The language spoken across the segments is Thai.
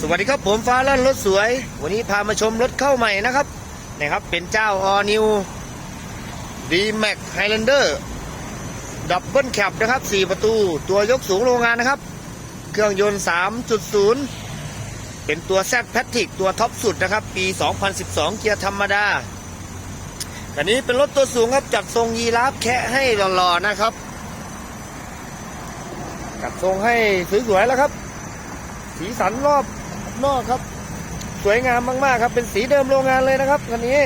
สวัสดีครับผมฟ้าลั่นรถสวย วันนี้พามาชมรถเข้าใหม่นะครับนะครับ เป็นเจ้า All New D Max Highlander ดับเบิลแคปนะครับ 4 ประตูตัวยกสูงโรงงานนะครับ เครื่องยนต์ 3.0 เป็นตัวแซดแพทริกตัวท็อปสุดนะครับ ปี 2012 เกียร์ธรรมดาอันนี้เป็นรถตัวสูงครับ จัดทรงยีราฟแคะให้หล่อๆนะครับ จัดทรงให้สวยๆแล้วครับสีสันรอบ นอกครับ สวยงามมากๆครับ เป็นสีเดิมโรงงานเลยนะครับคันนี้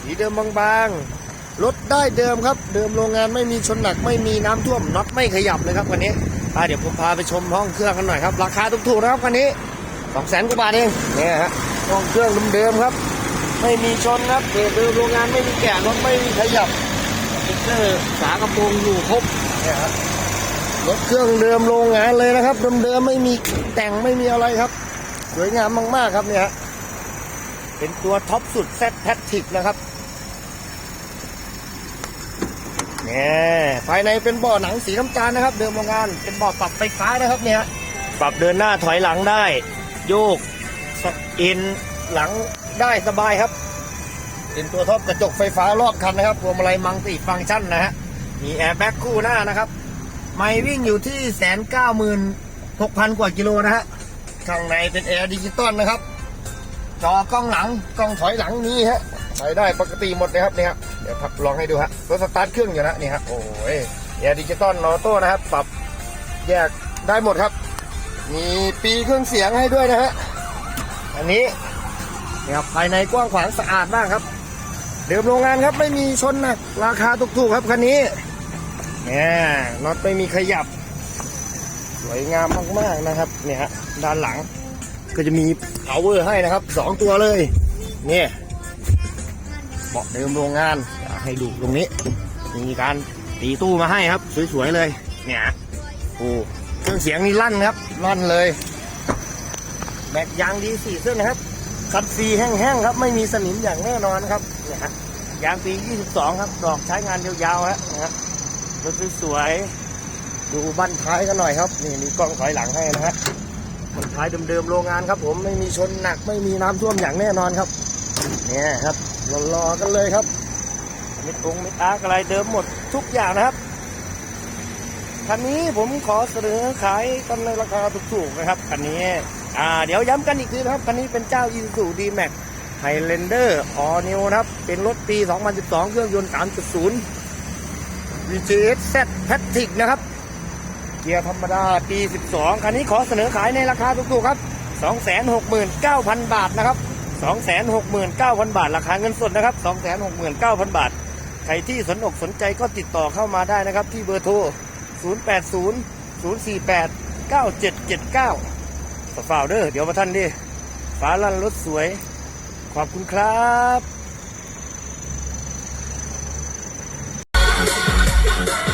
สีเดิมบางๆรถได้เดิมครับ เดิมโรงงานไม่มีชนหนักไม่มีน้ำท่วมน็อตไม่ขยับเลยครับคันนี้อะเดี๋ยวผมพาไปชมห้องเครื่องกันหน่อยครับ ราคาถูกๆนะครับคันนี้สองแสนกว่าบาทเองเนี่ยฮะห้องเครื่องเดิมๆครับ ไม่มีชนครับเดิมโรงงานไม่มีแกะรถไม่มีขยับสติ๊กเกอร์ฝากระโปรงอยู่ครบเนี่ยครับ รถเครื่องเดิมโรงงานเลยนะครับเดิมๆไม่มีแต่งไม่มีอะไรครับ สวยงามมากๆครับเนี่ยเป็นตัวท็อปสุดแซดแพทริกนะครับเนี่ยภายในเป็นเบ่อหนังสีน้ำตาลนะครับ เดิมโรงงานเป็นเบ่อปรับไฟฟ้านะครับเนี่ยปรับเดินหน้าถอยหลังได้ โยกสอ็นหลังได้สบายครับ เป็นตัวท็อปกระจกไฟฟ้ารอบคันนะครับพวงมาลัยมังติฟังก์ชันนะฮะมีแอร์แบ็กคู่หน้านะครับ ไม่วิ่งอยู่ที่แสนเก้าหมื่นหกพันกว่ากิโลนะฮะ ข้างในเป็นแอร์ดิจิตอลนะครับ จอกล้องหลัง กล้องถอยหลังนี้ฮะใช้ได้ปกติหมดเลยครับนี่ครับ เดี๋ยวพับลองให้ดูฮะรถสตาร์ทเครื่องอยู่นะนี่ครับโอ้ยแอร์ดิจิตอลออโต้นะครับ ปรับแยกได้หมดครับ มีปีเครื่องเสียงให้ด้วยนะฮะ อันนี้นี่ครับภายในกว้างขวางสะอาดมากครับ เดิมโรงงานครับไม่มีชนนะ ราคาถูกๆครับคันนี้ เนี่ยน็อตไม่มีขยับ สวยงามมากๆนะครับ เนี่ยฮะด้านหลังก็จะมี power ให้นะครับสองตัวเลย เนี่ยเบาะเดิมโรงงานอยากให้ดูตรงนี้ มีการตีตู้มาให้ครับ สวยๆเลย เนี่ยโอ้เครื่องเสียงนี่ลั่นครับลั่นเลยแบตยางดีสี่เส้นนะครับคัดซีแห้งๆครับ ไม่มีสนิมอย่างแน่นอนครับเนี่ยฮะยางปี 22 ครับ ดอกใช้งานยาวๆฮะนะฮะ รถสวยๆดูบ้านท้ายกันหน่อยครับ นี่มีกล้องถอยหลังให้นะฮะบ้านท้ายเดิมๆโรงงานครับ ผมไม่มีชนหนักไม่มีน้ำท่วมอย่างแน่นอนครับเนี่ยครับรอๆกันเลยครับมิดองมิดอาร์กอะไรเดิมหมดทุกอย่างนะครับคันนี้ผมขอเสนอขายกันในราคาถูกๆนะครับคันนี้อ่าเดี๋ยวย้ำกันอีกทีนะครับคันนี้เป็นเจ้า Isuzu D-Max Highlander All New นะครับ เป็นรถปี 2012 เครื่องยนต์ 3.0 VGS Z Patrick นะครับ เกียร์ธรรมดาปี 12 คันนี้ขอเสนอขายในราคาถูกๆครับ 269,000 บาทนะครับ 269,000 บาท ราคาเงินสดนะครับ 269,000 บาท ใครที่สนอกสนใจก็ติดต่อเข้ามาได้นะครับ ที่เบอร์โทร 080 048 9779ฝากเด้อเดี๋ยวมาท่านดิฟ้าลั่นรถสวย ขอบคุณครับ Thank you.